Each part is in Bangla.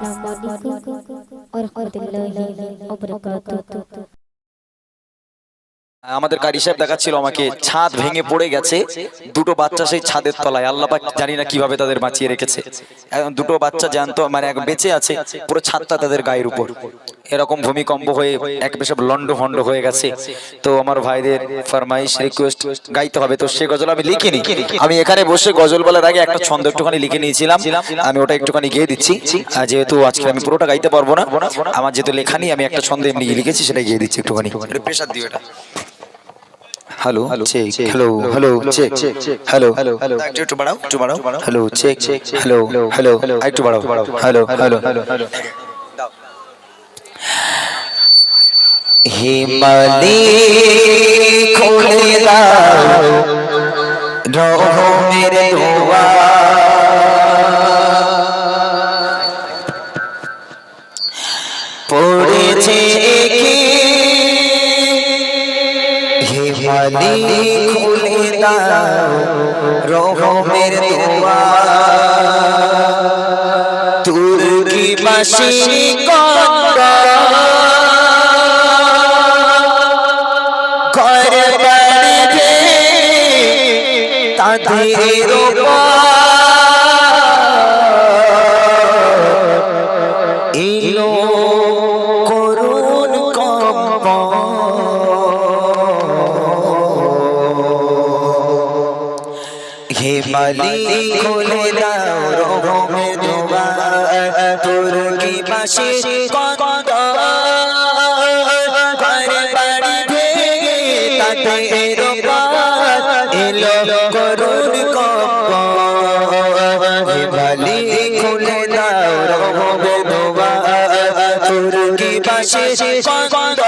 अस्सलाम वालेकुम और रहमतुल्लाहि व बरकातुहू আমাদের কারি সাহেব দেখাচ্ছিল আমাকে, ছাদ ভেঙে পড়ে গেছে, দুটো বাচ্চা সেই ছাদের তলায়, আল্লাহ পাক জানি না কীভাবে তাদের বাঁচিয়ে রেখেছে। দুটো বাচ্চা জ্যান্ত মানে এক বেঁচে আছে, পুরো ছাদটা তাদের গায়ের উপর। এরকম ভূমিকম্প হয়ে এক পেশাব লন্ড ভন্ড হয়ে গেছে। তো আমার ভাইদের ফরমাইশ রিকোয়েস্ট গাইতে হবে। তো সে গজল আমি লিখিনি। আমি এখানে বসে গজল বলার আগে একটা ছন্দ একটুখানি লিখে নিয়েছিলাম। আমি ওটা একটুখানি গিয়ে দিচ্ছি। যেহেতু আজকে আমি পুরোটা গাইতে পারব না, আমার যেহেতু লেখানি আমি একটা ছন্দ এমনি লিখেছি, সেটা গিয়ে দিচ্ছি একটুখানি। প্রেশার দিও এটা। Hello check hello hello check hello hello একটু বাড়াও একটু বাড়াও হ্যালো চেক হ্যালো হ্যালো একটু বাড়াও হ্যালো হ্যালো হ্যালো হিমালি খুলে দাও রহমের দোয়া হিমালি খুলে দাও রহমের তুর্কি বাসি কন্ডা ঘর বাড়িতে তাদের মালি খুলে দাও রহমে দোয়া তোর কি পাশে কত ঘরে বাড়ি ভেঙে তাতে এলো করুণ কম্প হে খুলে দাও রহমে দোয়া তোর পাশে কত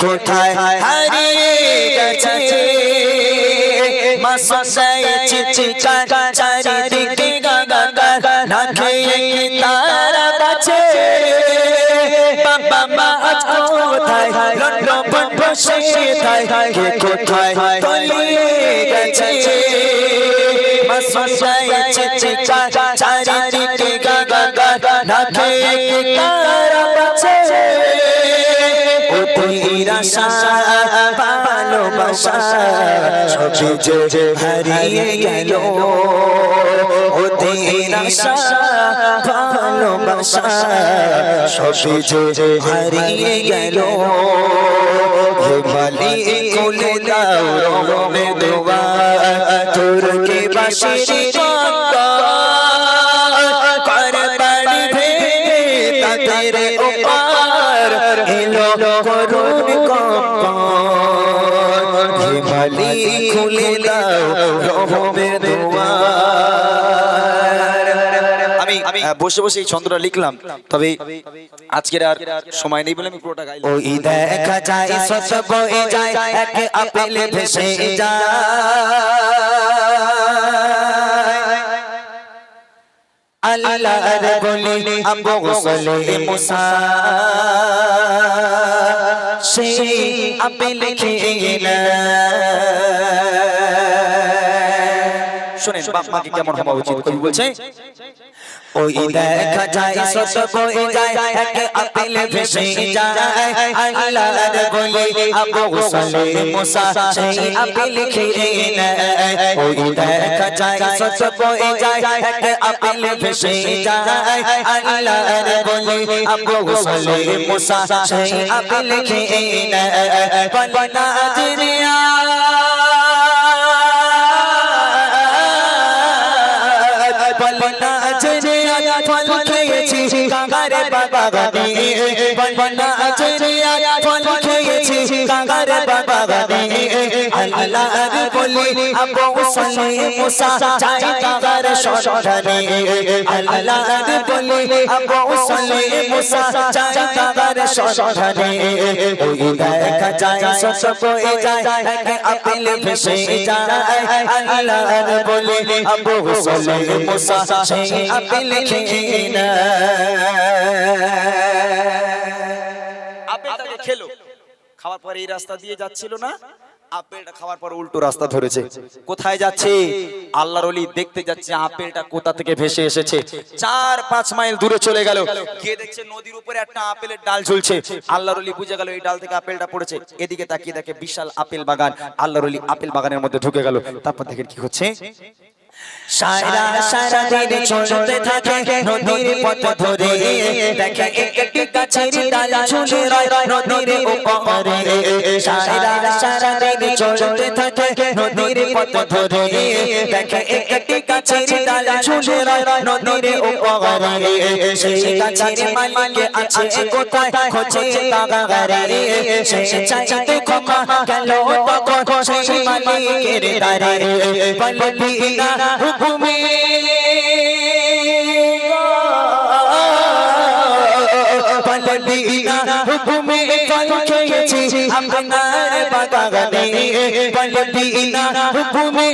কোথায়? হারিয়ে গেছে। মা সসাই চিচিকার চারিদিকে গাগাগার না খেয়ে তারা বাবা মা আজ কোথায় লন্ড ভন্ড সেথায় কে কোথায় তলিয়ে গেছে। মা সসাই চিচিকার চারিদিকে গাগাগার না আশা ভালোবাসা সবই যে হারিয়ে গেল ওদের আশা ভালোবাসা সবই যে হারিয়ে গেল মালি কোলে দাও রমে দোয়া তোর কে বাসির মালি খুলে দাও রহমের দুয়ার আমি আমি বসে বসে এই ছন্দটা লিখলাম তবে আজকের আর সময় নেই বলে আমি পুরোটা গাইলাম। ওই দেখা যায় সত বয়ে যায় এক আপেলে ভেসে যায়। আল্লাহর বলি আবু গোসলে মুসা। সেই আপেল খেয়ে না শুনেন, বাপ মাকে কেমন হওয়া উচিত কবি বলছে? ওই দেখা যায়, সত বয়ে যায়, এক আপেল ভেসে যায়। আল্লাহর বলি আবু গোসলে মুসা, সেই আপেল খেয়ে না ওই দেখা যায়, সত বয়ে যায়, এক আপেল ভেসে যায়। আল্লাহর বলি আবু গোসলে মুসা, সেই আপেল খেয়ে না বলনা জিরিয়া। বলনা যে ফল খেয়েছি। কাঙ্গারে বাবা গানি বলনা চেরিয়া খেয়েছি কাকার বাগানে আল্লাহর বলি আবু সালে মুসা চাই কাকার সন্ধানে আল্লাহর বলি আবু সালে মুসা চাই কাকার সন্ধানে ওই দেখা যায় সস বয়ে যায় আপেল ভেসে যায় আল্লাহর বলি আবু সালে মুসা সেই আপেল খেয়ে না আপেলটাকে খেলো খাওয়ার পরে এই রাস্তা দিয়ে যাচ্ছিল না? আপেলটা খাওয়ার পর উল্টো রাস্তা ধরেছে। কোথায় যাচ্ছে? আল্লাহর ওলি দেখতে যাচ্ছে, আপেলটা কোথা থেকে ভেসে এসেছে। চার পাঁচ মাইল দূরে চলে গেল। গিয়ে দেখছে নদীর উপরে একটা আপেলের ডাল ঝুলছে। আল্লাহর ওলি বুঝে গেল, এই ডাল থেকে আপেলটা পড়েছে। এদিকে তাকিয়ে দেখে বিশাল আপেল বাগান। আল্লাহর ওলি আপেল বাগানের মধ্যে ঢুকে গেল। তারপর দেখেন কি হচ্ছে? সারা সারা দিন চলতে থাকে নদীর পথ ধরে। দেখে একটি গাছের ডাল ঝুলে রয় নদীর উপরে। সারা সারা দিন চলতে থাকে নদীর পথ ধরে। দেখে একটি গাছের ডাল ঝুলে রয় নদীর উপরে। সেই গাছের মালিক আছে কোথায়? খোঁজে তাগারে সে চাইতে ক্ষমা গেল তখন সেই মালিকের দ্বারে বলবি না হুকুমে হুকুমে খেয়েছি আপনার বাগানে। না হুকুমে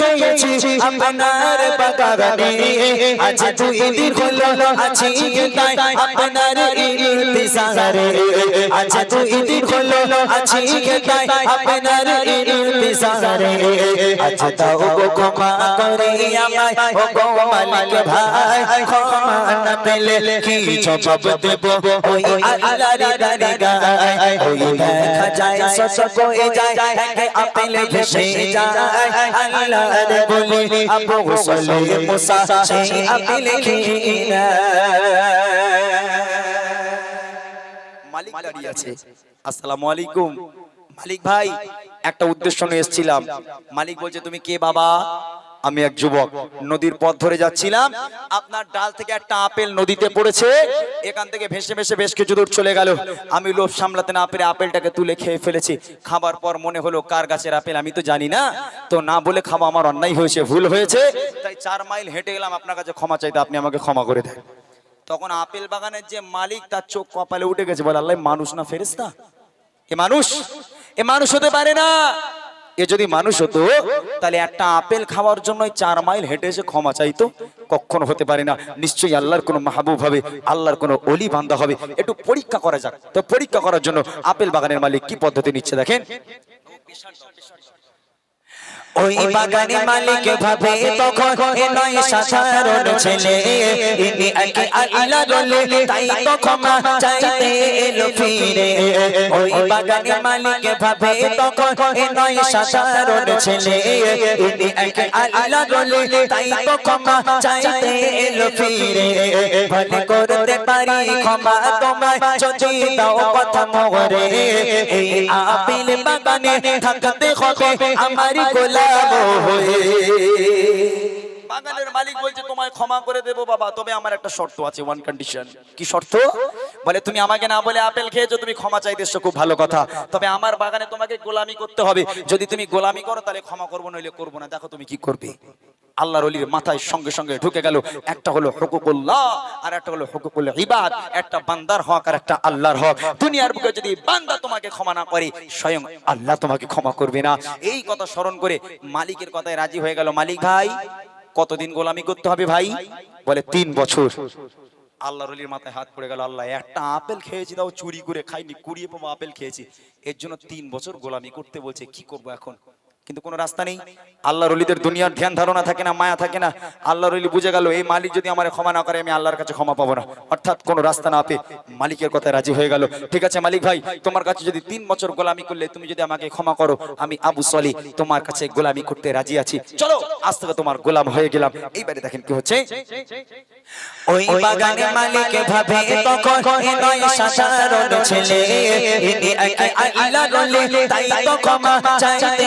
খেয়েছি আপনার বাগানে আজ দুই দিন হলো আছি তাই আপনার ইন্তিজারে আজ দুই দিন হলো আছি তাই আপনার ইন্তিজারে আজ দাও গো ক্ষমা করে আমায় ও গো মালিক ভাই, ক্ষমা না পেলে কি জবাব দেব? ওই আল্লাহর দরগায়, ওই দেখা যায় সস বয়ে যায়, এক ভেসে যায়। আল্লাহর বলি আবু মালিক আসসালামু আলাইকুম মালিক ভাই একটা উদ্দেশ্য নিয়ে এসেছিলাম মালিক বলছে, তুমি কে বাবা? আমি এক যুবক নদীর পথ ধরে যাচ্ছিলাম। আপনার ডাল থেকে একটা আপেল নদীতে পড়েছে। এখান থেকে ভেসে ভেসে বেশ কিছু দূর চলে গেল। আমি লোভ সামলাতে না পেরে আপেলটাকে তুলে খেয়ে ফেলেছি। খাবার পর মনে হলো, কার গাছের আপেল আমি তো জানি না। তো না বলে খাওয়া আমার অন্যায় হয়েছে, ভুল হয়েছে। তাই চার মাইল হেঁটে গেলাম। আপনার কাছে ক্ষমা চাইতে আপনি আমাকে ক্ষমা করে দেন। তখন আপেল বাগানের যে মালিক, তার চোখ কপালে উঠে গেছে। বলে, আল্লাহ মানুষ না ফেরেস্তা এ মানুষ? এ মানুষ হতে পারে না। এ যদি মানুষ হতো, তাহলে একটা আপেল খাওয়ার জন্য চার মাইল হেঁটে এসে ক্ষমা চাইতো। কখনো হতে পারে না। নিশ্চয়ই আল্লাহর কোনো মাহবুব হবে, আল্লাহর কোনো অলি বান্ধা হবে। একটু পরীক্ষা করা যাক। তো পরীক্ষা করার জন্য আপেল বাগানের মালিক কি পদ্ধতি নিচ্ছে দেখেন? ওই বাগানে মালিক ভাবে তখন এ নয় সাধারণ ছেলে। ইনি একে আল্লাহ রলে তাই তো ক্ষমা চাইতে এলো ফিরে। ওই বাগানে মালিক ভাবে তখন এ নয় সাধারণ ছেলে। ইনি একে আল্লাহ রলে তাই তো ক্ষমা চাইতে এলো ফিরে। ভালো করতে পারি, ক্ষমা তোমায় যদি দাও কথা মরে। এই আপেল বাগানে থাকতে হবে আমারই গোলাম। বাগানের মালিক বলছে তোমায় ক্ষমা করে দেবো বাবা তবে আমার একটা শর্ত আছে ওয়ান কন্ডিশন কি শর্ত? বলে তুমি আমাকে না বলে আপেল খেয়েছো তুমি ক্ষমা চাইতেছো খুব ভালো কথা। তবে আমার বাগানে তোমাকে গোলামি করতে হবে। যদি তুমি গোলামি করো তাহলে ক্ষমা করব নইলে করব না। দেখো তুমি কি করবে। আল্লাহর অলির মাথায় সঙ্গে সঙ্গে ঢুকে গেল। একটা হলো হুকুকুল্লাহ, আর একটা হলো হুকুকুল ইবাদ। একটা বান্দার হক আর একটা আল্লাহর হক। দুনিয়ার বুকে যদি বান্দা তোমাকে ক্ষমা না করে, স্বয়ং আল্লাহ তোমাকে ক্ষমা করবে না। এই কথা স্মরণ করে মালিকের কথায় রাজি হয়ে গেল মালিক ভাই। কতদিন গোলামি করতে হবে ভাই? বলে তিন বছর। আল্লাহর অলির মাথায় হাত পড়ে গেল, আল্লাহ, একটা আপেল খেয়েছি, তাও চুরি করে খাইনি কুড়িয়ে পাবো আপেল খেয়েছি। এর জন্য তিন বছর গোলামি করতে বলছে, কি করব এখন? কিন্তু কোনো রাস্তা নেই। আল্লাহর অলিদের দুনিয়ার ধ্যান ধারণা থাকে না, মায়া থাকে না। আল্লাহর অলি বুঝে গেল, এই মালিক যদি আমার ক্ষমা না করে, আমি আল্লাহর কাছে ক্ষমা পাবো না। অর্থাৎ কোনো রাস্তা না পেয়ে মালিকের কথায় রাজি হয়ে গেল। ঠিক আছে মালিক ভাই, তোমার কাছে যদি তিন বছর গোলামি করলে তুমি যদি আমাকে ক্ষমা করো, আমি আবু সলি তোমার কাছে গোলামি করতে রাজি আছি। চলো, আজ থেকে তোমার গোলাম হয়ে গেলাম। এইবারে দেখেন কি হচ্ছে। ওই বাগানে মালিক ভাবে তখন নয় সাধারণ ছেলে। ইনি একে আল্লাহ তাই তো ক্ষমা চাইতে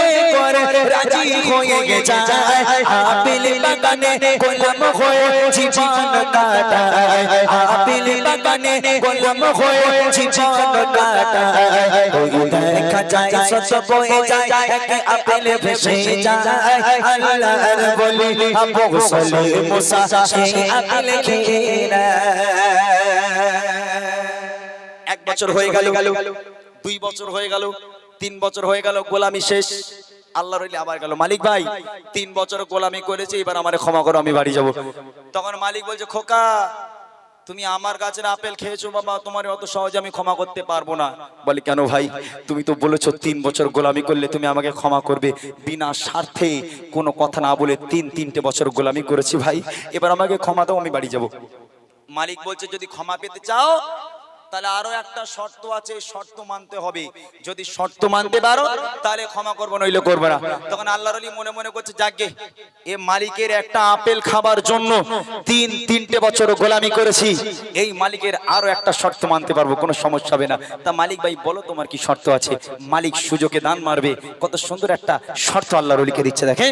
রাজি হয়ে আপিল বাগানে গোলাম হয়ে জীবন কাটায় আপিল বাগানে গোলাম হয়ে জীবন কাটায় দেখা যায় সত বয়ে যায় আপিল ভেসে যায় আল্লাহর বলি মুসা আপিল খেয়ে। এক বছর হয়ে গেল দুই বছর হয়ে গেল তিন বছর হয়ে গেল গোলামি শেষ আল্লাহ রইলে আবার গেল। মালিক ভাই, তিন বছর গোলামি করেছে, এবার আমারে ক্ষমা করো, আমি বাড়ি যাব। তখন মালিক বলছে, খোকা, তুমি আমার গাছের আপেল খেয়েছো বাবা, তোমার অত সহজে আমি ক্ষমা করতে পারব না। বলে, কেন ভাই? তুমি তো বলেছ, তিন বছর গোলামি করলে তুমি আমাকে ক্ষমা করবে। বিনা স্বার্থে কোনো কথা না বলে তিন, তিনটে বছর গোলামি করেছি ভাই। এবার আমাকে ক্ষমা দাও, আমি বাড়ি যাব। মালিক বলছে, যদি ক্ষমা পেতে চাও তাহলে আরও একটা শর্ত আছে শর্ত মানতে হবে। যদি শর্ত মানতে পারো, তাহলে ক্ষমা করব, নইলে করবে না। তখন আল্লাহর আলী মনে মনে করছে, যাকে এ মালিকের একটা আপেল খাবার জন্য তিন, তিনটে বছর গোলামি করেছি, এই মালিকের আরও একটা শর্ত মানতে পারব, কোনো সমস্যা হবে না। তা মালিক ভাই, বলো তোমার কি শর্ত আছে? মালিক সুযোগে দান মারবে। কত সুন্দর একটা শর্ত আল্লাহর অলিকে দিচ্ছে, দেখেন।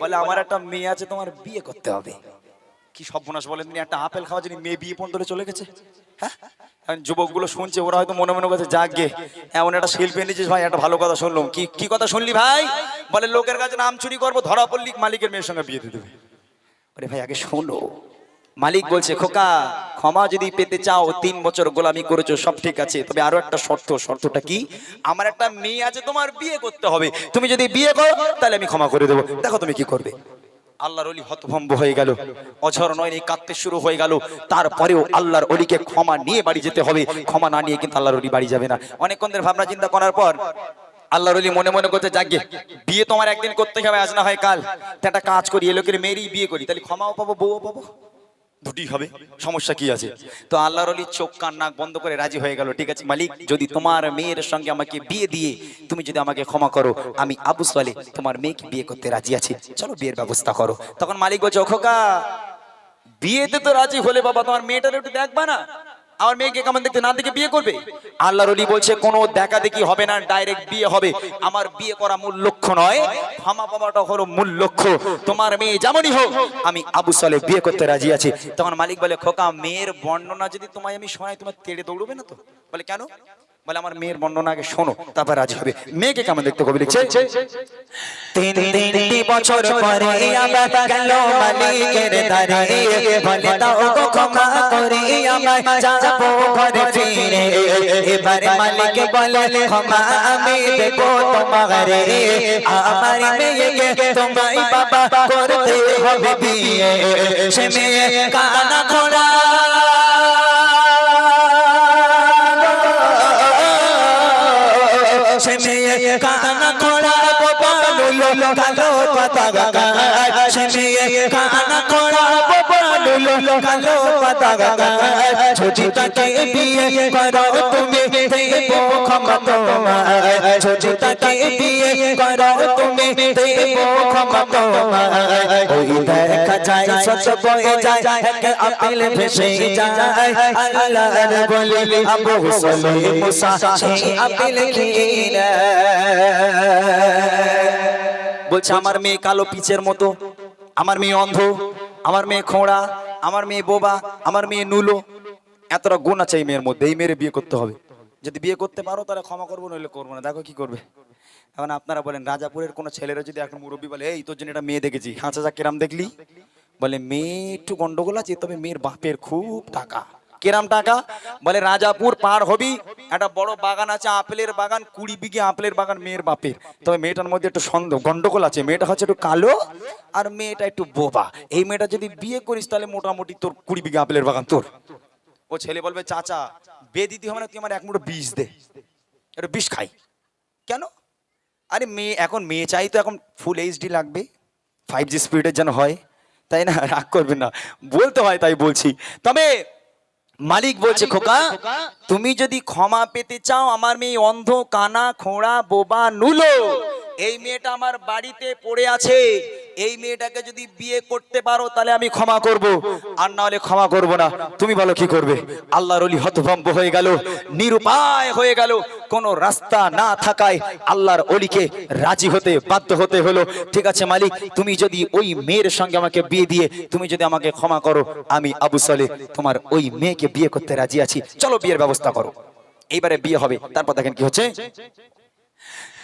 বলে, আমার একটা মেয়ে আছে, তোমার বিয়ে করতে হবে। কি একটা আপেল খাওয়া মেয়ে বিয়ে চলে গেছে। হ্যাঁ? যুবকগুলো শুনছে, ওরা হয়তো মনে মনে যাক গে, এমন একটা শিল্পী এনেছিস ভাই, একটা ভালো কথা শুনলাম। কি কি কথা শুনলি ভাই? বলে, লোকের কাছে নাম চুরি করব, ধরা পড়লি, মালিকের মেয়ের সঙ্গে বিয়ে দিয়ে দেবে। আরে ভাই, আগে শোনো মালিক বলছে খোকা ক্ষমা যদি পেতে চাও তিন বছর গোলামি করেছ সব ঠিক আছে তবে আরও একটা শর্ত শর্তটা কি? আমার একটা মেয়ে আছে তোমার বিয়ে করতে হবে। তুমি যদি বিয়ে করো তাহলে আমি ক্ষমা করে দেবো। দেখো তুমি কি করবে। আল্লাহর অলি হতভম্ব হয়ে গেল। অঝর নয়নি কাঁদতে শুরু হয়ে গেল। তারপরেও আল্লাহর অলিকে ক্ষমা নিয়ে বাড়ি যেতে হবে। ক্ষমা না নিয়ে কিন্তু আল্লাহর অলি বাড়ি যাবে না। অনেকক্ষণ ধরে ভাবনা চিন্তা করার পর আল্লাহর অলি মনে মনে করতে যাগে বিয়ে তোমার একদিন করতে হবে আজ না হয় কাল। তা একটা কাজ করি এ লোকের মেয়েরই বিয়ে করি তাহলে ক্ষমাও পাবো বউও পাবো? দুটি হবে, সমস্যা কি আছে? তো আল্লাহর অলি চোখ, কান, নাক বন্ধ করে রাজি হয়ে গেল, ঠিক আছে মালিক, যদি তোমার মেয়ের সঙ্গে আমাকে বিয়ে দিয়ে তুমি যদি আমাকে ক্ষমা করো, আমি আবু সালে তোমার মেয়েকে বিয়ে করতে রাজি আছি। চলো বিয়ের ব্যবস্থা করো। তখন মালিক বলছে "ও খোকা বিয়েতে তো রাজি হলে বাবা, তোমার মেয়েটার একটু দেখবা না? আমার মেয়েকে কেমন দেখতে না দেখে বিয়ে করবে? আল্লাহর অলি বলছে, কোনো দেখা দেখি হবে না ডাইরেক্ট বিয়ে হবে। আমার বিয়ে করা মূল লক্ষ্য নয়, ক্ষমা পাওয়াটা হলো মূল লক্ষ্য। তোমার মেয়ে যেমনই হোক, আমি আবু সালে বিয়ে করতে রাজি আছি। তখন মালিক বলে, খোকা, মেয়ের বর্ণনা যদি তোমায় আমি শোনাই, তোমার তেড়ে দৌড়বে না তো? বলে, কেন? বলে আমার মেয়ের বর্ণনা আগে শোনো তারপর রাজি হবে। মেয়েকে কেমন দেখতে কবি লিখছে? তিন তিনটি বছর পরে আবার গেল মালিকের বলে দাও গো ক্ষমা করে আমায় যাব ঘরে ফিরে। এবার মালিক বলে ক্ষমা আমি দেবো তোমারে। আমার মেয়েকে তোমায় বাবা করতে হবে বিয়ে। সে মেয়ে কানা গায় বিয়ে করো তুমি বিয়ে করো তুমি ওই দেখা যায় সত যায় আপেল ভেসে যায়। আল্লাহর আবু মুসা আপেল বলছে, আমার মেয়ে কালো পিচের মতো, আমার মেয়ে অন্ধ, আমার মেয়ে খোঁড়া, আমার মেয়ে বোবা, আমার মেয়ে নুলো এতটা গুণ আছে এই মেয়ের মধ্যে, এই মেয়ের বিয়ে করতে হবে। যদি বিয়ে করতে পারো, তাহলে ক্ষমা করব, নইলে করব না। দেখো কি করবে। এখন আপনারা বলেন, রাজাপুরের কোনো ছেলেরা যদি একটা মুরব্বী বলে, এই, তোর জন্য একটা মেয়ে দেখেছি। হাঁচা যা কিরাম দেখলি? বলে, মেয়ে একটু গন্ডগোল আছে, তবে মেয়ের বাপের খুব টাকা। কিরাম টাকা? বলে, রাজাপুর পার হবি। একটা বড় বাগান আছে, আপেলের বাগান, কুড়ি বিঘে আপেলের বাগান, মেয়ের বাপের। তবে মেয়েটার মধ্যে একটু সন্দেহ, গন্ডগোল আছে। মেয়েটা হচ্ছে একটু কালো আর মেয়েটা একটু বোবা। এই মেয়েটা যদি বিয়ে করিস, তাহলে মোটামুটি তোর কুড়ি বিঘে আপেলের বাগান তোর। ও ছেলে বলবে চাচা বিয়ে দিতে হবে না তুই আমার এক মুঠো বিষ দে। একটু বিষ খাই। কেন? আরে মেয়ে এখন মেয়ে চাই তো এখন ফুল এইচডি লাগবে। ফাইভ জি স্পিডের যেন হয়। তাই না? রাগ করবেন না। বলতে হয় তাই বলছি। তবে মালিক বলছে খোকা তুমি যদি ক্ষমা পেতে চাও আমার মেয়ে অন্ধ কানা খোঁড়া বোবা নুলো। এই মেয়েটা আমার বাড়িতে পড়ে আছে। এই মেয়েটাকে যদি বিয়ে করতে পারো, তাহলে আমি ক্ষমা করব। আর না হলে ক্ষমা করব না। তুমি বলো, কি করবে? আল্লাহর অলি হতভম্ব হয়ে গেল, নিরুপায় হয়ে গেল। কোনো রাস্তা না থাকায় আল্লাহর অলিকে রাজি হতে বাধ্য হতে হলো। ঠিক আছে, মালিক, তুমি যদি ওই মেয়ের সঙ্গে আমাকে বিয়ে দিয়ে, তুমি যদি আমাকে ক্ষমা করো, আমি আবু সলে তোমার ওই মেয়েকে বিয়ে করতে রাজি আছি। চলো বিয়ের ব্যবস্থা করো। এইবারে বিয়ে হবে, তারপর দেখেন কি হচ্ছে।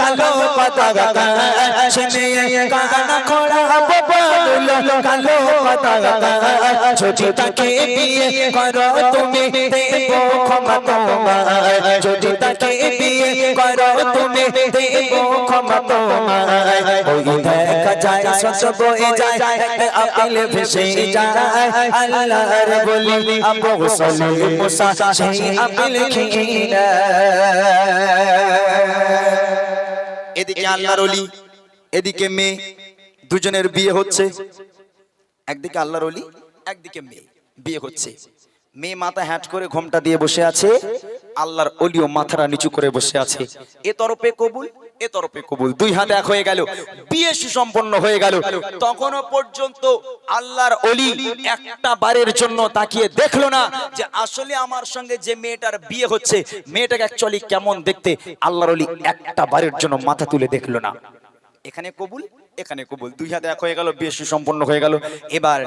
কালো পাতাগা সে মেয়ে কানা খোড়া বাবানুলো কালো পাতাগা ছোটি তাকে বিয়ে করো তুমি দেব ক্ষমা তোমায়। ছোটি তাকে বিয়ে করো তুমি দেব ক্ষমা তোমায়। ওই দেখা যায় সস বয়ে যায় আপেল ভেসে যায়। আল্লাহর বলি আবু সলে মুসা এদিকে আল্লাহর অলি এদিকে মেয়ে দুজনের বিয়ে হচ্ছে। একদিকে আল্লাহর অলি একদিকে মেয়ে বিয়ে হচ্ছে। মেয়ে মাথা হ্যাট করে ঘোমটা দিয়ে বসে আছে, আল্লাহর অলিও মাথাটা নিচু করে বসে আছে। এ তরফে কবুল, এ তরফে কবুল। দুই হাতে এক হয়ে গেল, বিয়ে সুসম্পন্ন হয়ে গেল। তখনও পর্যন্ত আল্লাহর অলি একটা বারের জন্য তাকিয়ে দেখল না যে আসলে আমার সঙ্গে যে মেয়েটার বিয়ে হচ্ছে, মেয়েটাকে অ্যাকচুয়ালি কেমন দেখতে আল্লাহর অলি একটা বারের জন্য মাথা তুলে দেখল না। এখানে কবুল এখানে কবুল। দুই হাতে এক হয়ে গেল বিয়ে সুসম্পন্ন হয়ে গেল। এবার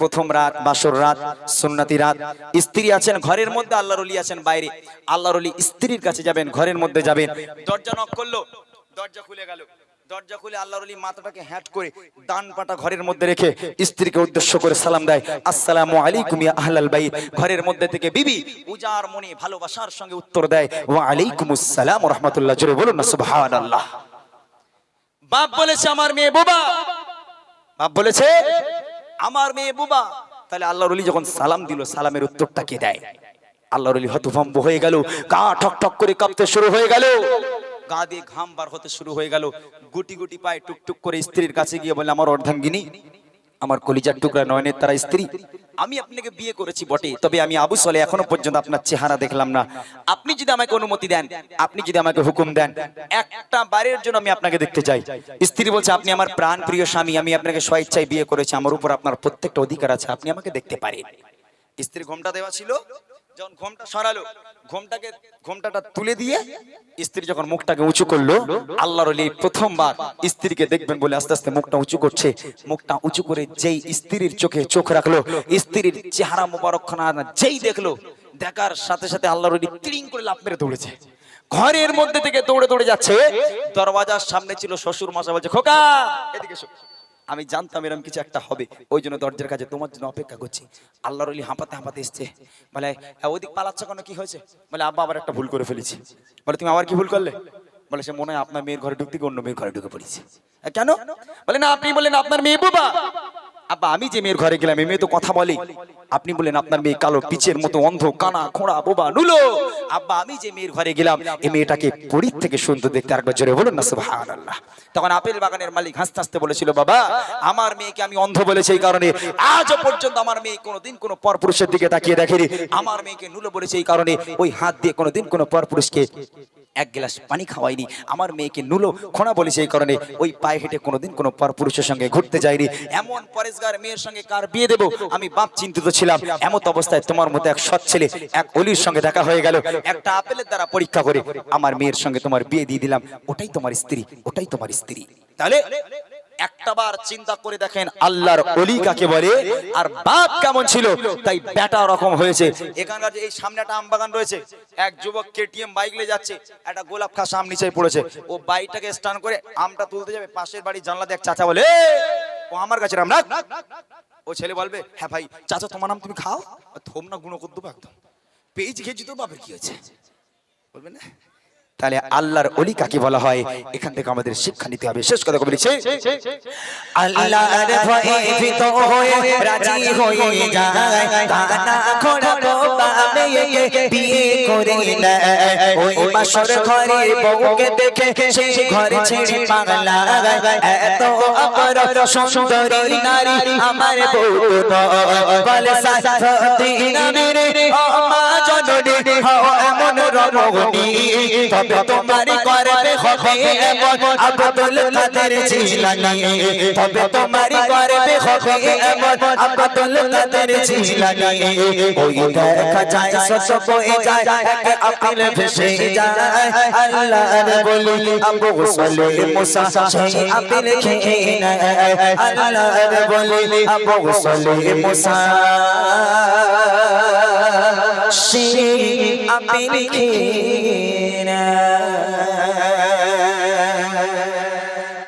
প্রথম রাত, বাসর রাত, সুন্নাতি রাত। স্ত্রী আছেন ঘরের মধ্যে, আল্লাহর অলি আছেন বাইরে। আল্লাহর অলি স্ত্রীর কাছে যাবেন, ঘরের মধ্যে যাবেন। দরজা নক করল, দরজা খুলে গেল। দরজা খুলে আল্লাহর অলি মাথাটাকে হ্যাট করে ডান পাটা ঘরের মধ্যে রেখে স্ত্রীকে উদ্দেশ্য করে সালাম দেয়। আসসালামু আলাইকুম ইয়া আহলাল বাইত। ঘরের মধ্যে থেকে বিবি উজার মনে ভালোবাসার সঙ্গে উত্তর দেয়, ওয়া আলাইকুমুস সালাম ওয়া রাহমাতুল্লাহ। জোরে বলুন না, সুবহানাল্লাহ। বাপ বলেছে, আমার মেয়ে বোবা। বাপ বলেছে, আমার মেয়ে বোবা। তাহলে আল্লাহর অলি যখন সালাম দিল, সালামের উত্তরটা কে দেয়? আল্লাহর অলি হতভম্ব হয়ে গেল, গা ঠক ঠক করে কাঁপতে শুরু হয়ে গেল, গা দিয়ে ঘাম বার হতে শুরু হয়ে গেল, গুটি গুটি পায়ে টুকটুক করে স্ত্রীর কাছে গিয়ে বলে আমার অর্ধাঙ্গিনী। আমার কলিজার টুকরা নয়নের তারা স্ত্রী। আমি আপনাকে বিয়ে করেছি বটে, তবে আমি আবু সলে এখনও পর্যন্ত আপনার চেহারা দেখলাম না। আপনি যদি আমাকে অনুমতি দেন, আপনি যদি আমাকে হুকুম দেন, একটা বারের জন্য আমি আপনাকে দেখতে চাই। স্ত্রী বলছে, আপনি আমার প্রাণ প্রিয় স্বামী, আমি আপনাকে স্বেচ্ছায় বিয়ে করেছি, আমার উপর আপনার প্রত্যেকটা অধিকার আছে, আপনি আমাকে দেখতে পারেন। স্ত্রী ঘোমটা দেওয়া ছিল। যখন ঘোমটা সরালো, ঘোমটাকে, ঘোমটাটা তুলে দিয়ে স্ত্রী যখন মুখটাকে উঁচু করল, আল্লাহর প্রথমবার স্ত্রীকে দেখবেন বলে আস্তে আস্তে মুখটা উঁচু করছে। মুখটা উঁচু করে যেই স্ত্রীর চোখে চোখ রাখল, স্ত্রীর চেহারা মোবারকখানা যেই দেখল, দেখার সাথে সাথে আল্লাহর অলি তিরিং করে লাভ মেরে দৌড়েছে। ঘরের মধ্যে থেকে দৌড়ে দৌড়ে যাচ্ছে। দরওয়াজার সামনে ছিল শ্বশুর মশা বলছে, খোকা, এদিকে। আমি জানতাম এরম কিছু একটা হবে। ওই জন্য দরজার কাছে তোমার জন্য অপেক্ষা করছি। আল্লাহর অলি হাঁপাতে হাঁপাতে এসছে। বলে "হ্যাঁ, ওদিক পালাচ্ছ কেন? কি হয়েছে? বলে আব্বা আবার একটা ভুল করে ফেলেছি। বলে তুমি আবার কি ভুল করলে? বলে সে মনে হয় আপনার মেয়ের ঘরে ঢুকতে অন্য মেয়ের ঘরে ঢুকে পড়েছে। কেন? বলে না আপনি বললেন আপনার মেয়ে বুবা। আব্বা, আমি যে মেয়ের ঘরে গেলাম, এই মেয়ে তো কথা বলে। আপনি বললেন, আপনার মেয়ে কালো পিচের মতো অন্ধ, কানা, খোঁড়া, বোবা, নুলো। আব্বা, আমি যে মেয়ের ঘরে গেলাম, এই মেয়েটাকে পরীর থেকে সুন্দর দেখতে আরেকবার জোরে বলুন না, সুবহানাল্লাহ। তখন আপেল বাগানের মালিক হাসতে হাসতে বলেছিল, বাবা, আমার মেয়েকে আমি অন্ধ বলেছি এই কারণে। আজও পর্যন্ত আমার মেয়ে কোনোদিন কোনো পরপুরুষের দিকে তাকিয়ে দেখেনি। আমার মেয়েকে নুলো বলেছে এই কারণে। ওই হাত দিয়ে কোনোদিন কোনো পরপুরুষকে এক গ্লাস পানি খাওয়াইনি। আমার মেয়েকে নুলো খোনা বলি সেই কারণে। ওই পায়ে হেঁটে কোনোদিন কোনো পরপুরুষের সঙ্গে ঘুরতে যাইনি। এমন পরেশগার মেয়ের সঙ্গে কার বিয়ে দেবো? আমি বাপ চিন্তিত ছিলাম। এমত অবস্থায় তোমার মতো এক সৎ ছেলে এক অলির সঙ্গে দেখা হয়ে গেল। একটা আপেলের দ্বারা পরীক্ষা করে। আমার মেয়ের সঙ্গে তোমার বিয়ে দিয়ে দিলাম। ওটাই তোমার স্ত্রী, ওটাই তোমার স্ত্রী। তাহলে একটা বার চিন্তা করে দেখেন আল্লাহর অলি কাকে বলে, আর বাপ কেমন ছিল, তাই বেটা রকম হয়েছে। এখানকার এই সামনে একটা আম বাগান রয়েছে, এক যুবক কেটিএম বাইক নিয়ে যাচ্ছে, একটা গোলাপ খাস আম নিচে পড়েছে। ও বাইকটাকে স্টান করে আমটা তুলতে যাবে, পাশের বাড়ির জানলা দেখ চাচা বলে ও আমার কাছে রাম ও ছেলে বলবে হ্যাঁ ভাই, চাচা তোমার নাম তুমি খাও? থোম না গুণ করতে একদম। পেয়েছি খেয়েছি তো বাপের কি হয়েছে? বলবে, না তাহলে আল্লাহর অলি কাকে বলা হয়? এখান থেকে আমাদের শিক্ষা নিতে হবে। শেষ কথা বলেছে সুন্দরী নারী হও এমন রমণী, তবে তোমারই করবে হবে এমন আব্দুল কাদের জিলানী। তবে তোমারই করবে হবে এমন আব্দুল কাদের জিলানী। ওই দেখা যায় সত বয়ে যায়, এক আপিল ভেসে যায়। আল্লাহর বলি, আবু সলে মুসা সেই আপিল খেয়ে নেয়। আল্লাহর বলি, আবু সলে মুসা সেই আপিল খেয়ে নেয়